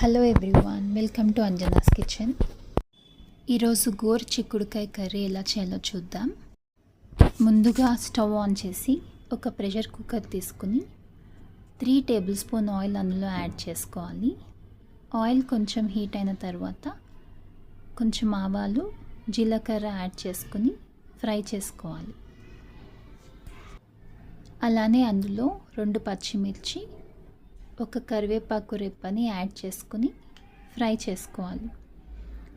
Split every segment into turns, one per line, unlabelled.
Hello everyone welcome to Anjana's kitchen. ఈరోజు గోరు చిక్కుడుకాయ కర్రీ ఎలా చేయాలో చూద్దాం. ముందుగా స్టవ్ ఆన్ చేసి ఒక ప్రెషర్ కుక్కర్ తీసుకుని త్రీ టేబుల్ స్పూన్ ఆయిల్ అందులో యాడ్ చేసుకోవాలి. ఆయిల్ కొంచెం హీట్ అయిన తర్వాత కొంచెం ఆవాలు జీలకర్ర యాడ్ చేసుకుని ఫ్రై చేసుకోవాలి. అలానే అందులో రెండు పచ్చిమిర్చి ఒక కరివేపాకు రెప్పని యాడ్ చేసుకుని ఫ్రై చేసుకోవాలి.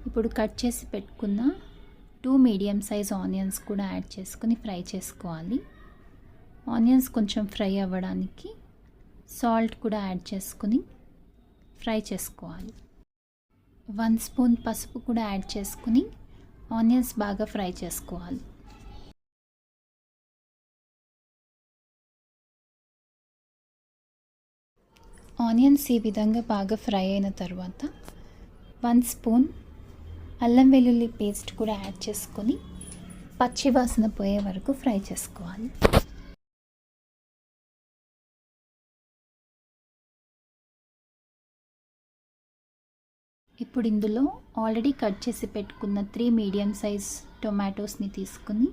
ఇప్పుడు కట్ చేసి పెట్టుకున్న టూ మీడియం సైజ్ ఆనియన్స్ కూడా యాడ్ చేసుకుని ఫ్రై చేసుకోవాలి. ఆనియన్స్ కొంచెం ఫ్రై అవ్వడానికి సాల్ట్ కూడా యాడ్ చేసుకుని ఫ్రై చేసుకోవాలి. వన్ స్పూన్ పసుపు కూడా యాడ్ చేసుకుని ఆనియన్స్ బాగా ఫ్రై చేసుకోవాలి. ఆనియన్స్ ఈ విధంగా బాగా ఫ్రై అయిన తర్వాత వన్ స్పూన్ అల్లం వెల్లుల్లి పేస్ట్ కూడా యాడ్ చేసుకొని పచ్చి వాసన పోయే వరకు ఫ్రై చేసుకోవాలి. ఇప్పుడు ఇందులో ఆల్రెడీ కట్ చేసి పెట్టుకున్న త్రీ మీడియం సైజ్ టొమాటోస్ని తీసుకుని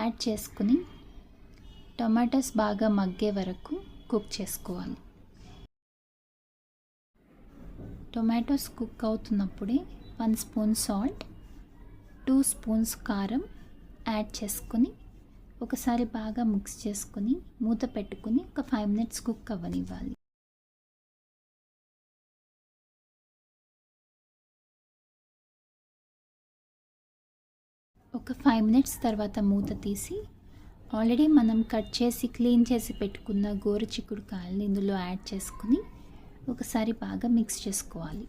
యాడ్ చేసుకుని టొమాటోస్ బాగా మగ్గే వరకు కుక్ చేసుకోవాలి. Tomatoes cook అవుతున్నప్పుడే one spoon salt two spoons కారం యాడ్ చేసుకొని ఒకసారి బాగా మిక్స్ చేసుకొని మూత పెట్టుకుని ఒక ఫైవ్ మినిట్స్ కుక్ అవ్వనివ్వాలి. ఒక ఫైవ్ మినిట్స్ తర్వాత మూత తీసి ఆల్రెడీ మనం కట్ చేసి క్లీన్ చేసి పెట్టుకున్న గోరు చిక్కుడు కాయలు ఇందులో యాడ్ చేసుకుని ఒకసారి బాగా మిక్స్ చేసుకోవాలి.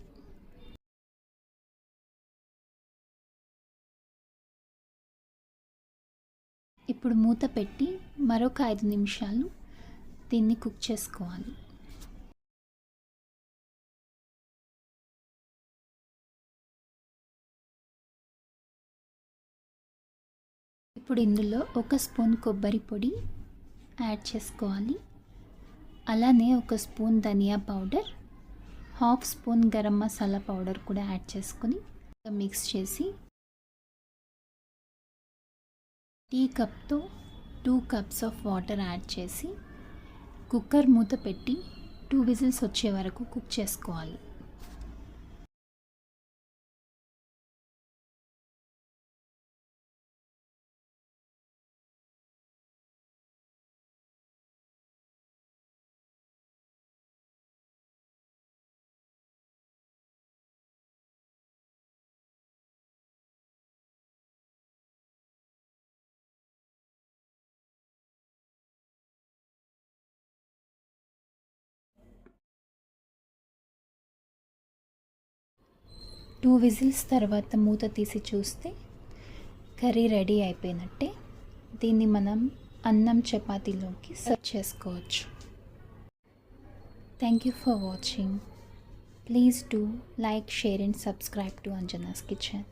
ఇప్పుడు మూత పెట్టి మరొక ఐదు నిమిషాలు దీన్ని కుక్ చేసుకోవాలి. ఇప్పుడు ఇందులో ఒక స్పూన్ కొబ్బరి పొడి యాడ్ చేసుకోవాలి. అలానే ఒక స్పూన్ ధనియా powder half spoon garam masala powder కూడా యాడ్ చేసుకొని మిక్స్ చేసి టీ కప్తో two cups of water add చేసి కుక్కర్ మూత పెట్టి టూ విజిల్స్ వచ్చే వరకు కుక్ చేసుకోవాలి. టూ విజిల్స్ తర్వాత మూత తీసి చూస్తే కర్రీ రెడీ అయిపోయినట్టే. దీన్ని మనం అన్నం చపాతీలోకి సర్వ్ చేసుకోవచ్చు. Thank you for watching please do like share and subscribe to Anjana's kitchen